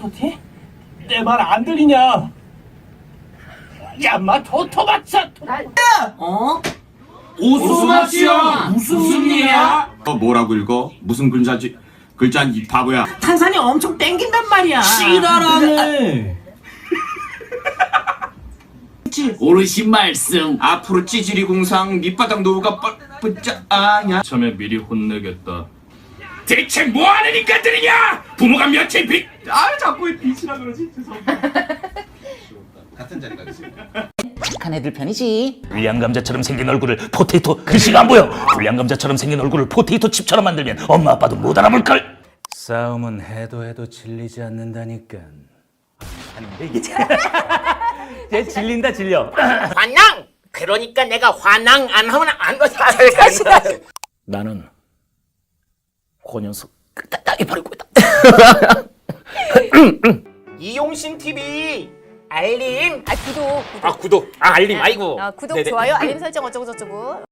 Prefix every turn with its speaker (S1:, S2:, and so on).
S1: 토티? 내 말 안 들리냐? 야 마 토토마차
S2: 어?
S1: 오수마치야 무슨 일이야?
S3: 어, 뭐라고 읽어? 무슨 글자지? 글자는 이 바보야.
S2: 탄산이 엄청 땡긴단 말이야.
S1: 지랄하네
S4: 어르신 말씀
S3: 앞으로 찌질이 공상 밑바닥 노후가 뻘뿌짜 아냐.
S1: 참에 미리 혼내겠다
S4: 대체 뭐하는 인간들이냐 부모가 며칠 빚
S3: 아 자꾸 빛이라 그러지 죄송합니다. 같은 자리 가겠습니다.
S2: 착한 애들 편이지.
S5: 불량 감자처럼 생긴 얼굴을 포테이토 글씨가 안 보여 불량 감자처럼 생긴 얼굴을 포테이토 칩처럼 만들면 엄마 아빠도 못 알아볼 걸 싸움은 해도 해도 질리지 않는다니까 아닌데 이게 쟤 질린다 질려
S2: 환랑. 그러니까 내가 환랑 안 하면 안 거지.
S5: 나는 그 녀석 딱딱이 버리고 있다
S2: 이용신 TV 알림.
S6: 아 구독.
S2: 아 구독. 아 알림. 아이고.
S6: 아, 구독
S2: 네네.
S6: 좋아요 알림 설정 어쩌고 저쩌고.